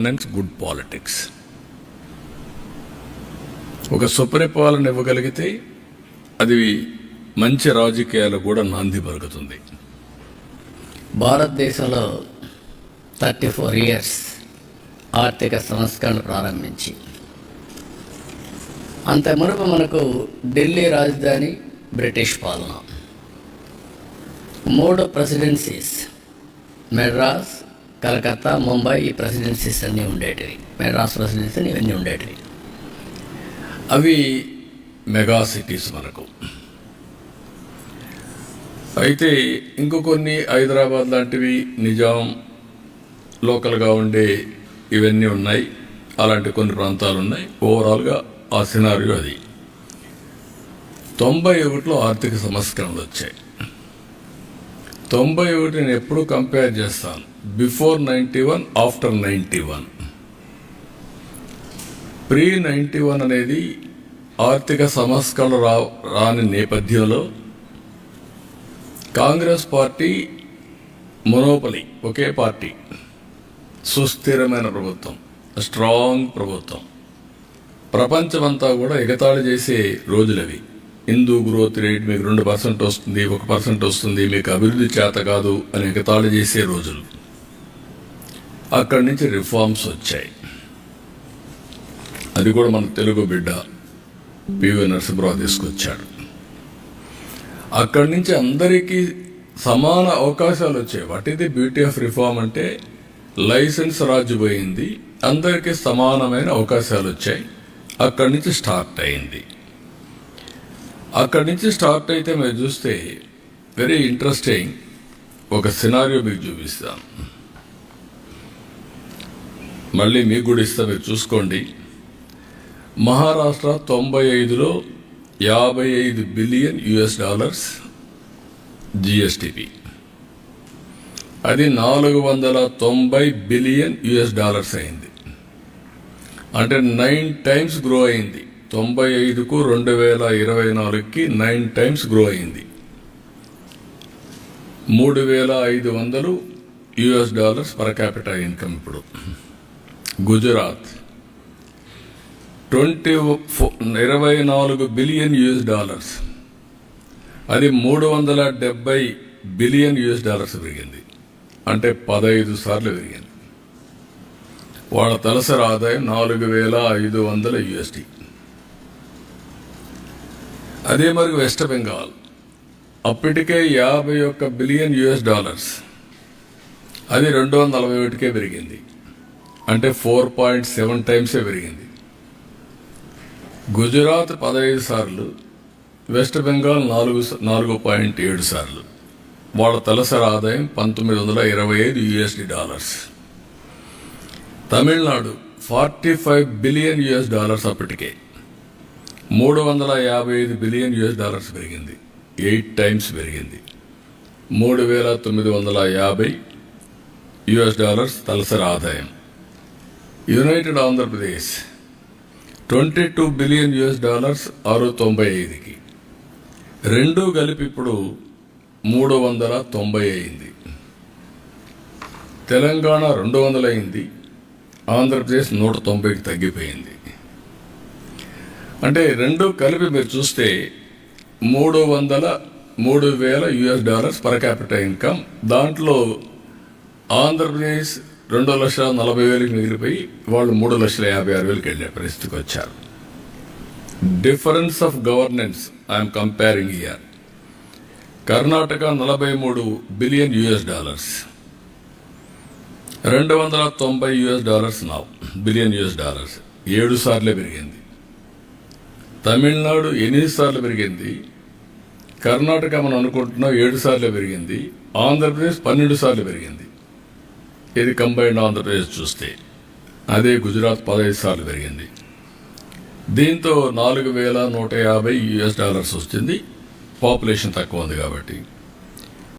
Governance good politics ఒక సుపరిపాలన ఇవ్వగలిగితే అది మంచి రాజకీయాలు కూడా నాంది పలుకుతుంది. భారతదేశంలో థర్టీ ఫోర్ ఇయర్స్ ఆర్థిక సంస్కరణ ప్రారంభించి. అంత మునుపు మనకు ఢిల్లీ రాజధాని బ్రిటిష్ పాలన. మూడు ప్రెసిడెన్సీస్ మెడ్రాస్ కలకత్తా ముంబై ఈ ప్రెసిడెన్సీస్ అన్నీ ఉండేటివి. మెడ్రాస్ ప్రెసిడెన్సీ ఇవన్నీ ఉండేటివి. అవి మెగా సిటీస్ మనకు. అయితే ఇంకో కొన్ని హైదరాబాద్ లాంటివి నిజాం లోకల్గా ఉండే ఇవన్నీ ఉన్నాయి. అలాంటి కొన్ని ప్రాంతాలు ఉన్నాయి ఓవరాల్గా ఆ సినారియో అది. తొంభై ఒకటిలో ఆర్థిక సంస్కరణలు వచ్చాయి. తొంభై ఒకటి నేను ఎప్పుడు కంపేర్ చేస్తాను? Before ninety one after ninety one pre ninety one అనేది ఆర్థిక సంస్కరణ రా రాని నేపథ్యంలో కాంగ్రెస్ పార్టీ మొనోపలి ఒకే పార్టీ. సుస్థిరమైన ప్రభుత్వం స్ట్రాంగ్ ప్రభుత్వం. ప్రపంచమంతా కూడా ఎగతాళి చేసే రోజులవి. హిందూ గ్రోత్ రేట్ మీకు రెండు పర్సెంట్ వస్తుంది ఒక పర్సెంట్ వస్తుంది మీకు అభివృద్ధి చేత కాదు అని ఎగతాళి చేసే రోజులు. అక్కడి నుంచి రిఫార్మ్స్ వచ్చాయి. అది కూడా మన తెలుగు బిడ్డ పివి నరసింహరావు తీసుకొచ్చాడు. అక్కడి నుంచి అందరికీ సమాన అవకాశాలు వచ్చాయి. వాట్ ఇది బ్యూటీ ఆఫ్ రిఫార్మ్ అంటే లైసెన్స్ రాజు పోయింది అందరికీ సమానమైన అవకాశాలు వచ్చాయి అక్కడి నుంచి స్టార్ట్ అయింది. అక్కడి నుంచి స్టార్ట్ అయితే మీరు చూస్తే వెరీ ఇంట్రెస్టింగ్ ఒక సినారియో మీకు చూపిస్తాను మళ్ళీ మీకు కూడా ఇస్తా మీరు చూసుకోండి. మహారాష్ట్ర తొంభై ఐదులో యాభై ఐదు బిలియన్ యుఎస్ డాలర్స్ జిఎస్టిపి. అది నాలుగు వందల తొంభై బిలియన్ యుఎస్ డాలర్స్ అయింది. అంటే నైన్ టైమ్స్ గ్రో అయింది. తొంభై ఐదుకు రెండు వేల ఇరవై నాలుగుకి నైన్ టైమ్స్ గ్రో అయింది. మూడు వేల ఐదు వందలు US dollars per capital income ఇప్పుడు. గుజరాత్ ట్వంటీ ఇరవై నాలుగు బిలియన్ యుఎస్ డాలర్స్. అది మూడు వందల డెబ్బై బిలియన్ యుఎస్ డాలర్స్ పెరిగింది. అంటే పదహైదు సార్లు పెరిగింది. వాళ్ళ తలసరి ఆదాయం నాలుగు వేల ఐదు వందల యుఎస్డి. అదే మరి వెస్ట్ బెంగాల్. అప్పటికే యాభై ఒక్క బిలియన్ యుఎస్ డాలర్స్. అది రెండు వందల నలభై ఒకటికే పెరిగింది. అంటే ఫోర్ పాయింట్ సెవెన్ టైమ్సే పెరిగింది. గుజరాత్ పదహైదు సార్లు వెస్ట్ బెంగాల్ నాలుగు నాలుగు పాయింట్ ఏడు సార్లు. వాళ్ళ తలసరి ఆదాయం పంతొమ్మిది వందల ఇరవై ఐదు USD dollars. Tamil Nadu forty five billion US dollars అప్పటికే. మూడు వందల యాభై ఐదు బిలియన్ యుఎస్ డాలర్స్ పెరిగింది. ఎయిట్ టైమ్స్ పెరిగింది. మూడు వేల తొమ్మిది వందల యాభై యుఎస్ డాలర్స్ తలసరి ఆదాయం. United Andhra Pradesh twenty two billion US dollars ఆరు తొంభై ఐదుకి. రెండు కలిపి ఇప్పుడు మూడు వందల తొంభై అయింది. తెలంగాణ రెండు వందలు అయింది ఆంధ్రప్రదేశ్ నూట తొంభైకి తగ్గిపోయింది. అంటే రెండు కలిపి మీరు చూస్తే మూడు వందల మూడు వేల US dollars per capital income. దాంట్లో ఆంధ్రప్రదేశ్ రెండు లక్షల నలభై వేలకు మిగిలిపోయి వాళ్ళు మూడు లక్షల యాభై ఆరు వేలకు వెళ్ళే పరిస్థితికి వచ్చారు. Difference of governance I'm comparing year Karnataka నలభై మూడు బిలియన్ యుఎస్ డాలర్స్. రెండు వందల తొంభై యుఎస్ డాలర్స్ నా బిలియన్ యుఎస్ డాలర్స్. ఏడు సార్లే పెరిగింది. తమిళనాడు ఎనిమిది సార్లు పెరిగింది. కర్ణాటక మనం అనుకుంటున్నాం ఏడు సార్లు పెరిగింది. ఆంధ్రప్రదేశ్ పన్నెండు సార్లు పెరిగింది. ఇది కంబైన్డ్ ఆంధ్రప్రదేశ్ చూస్తే. అదే గుజరాత్ పదహైదు సార్లు పెరిగింది. దీంతో నాలుగు వేల నూట యాభై యుఎస్ డాలర్స్ వచ్చింది. పాపులేషన్ తక్కువ ఉంది కాబట్టి.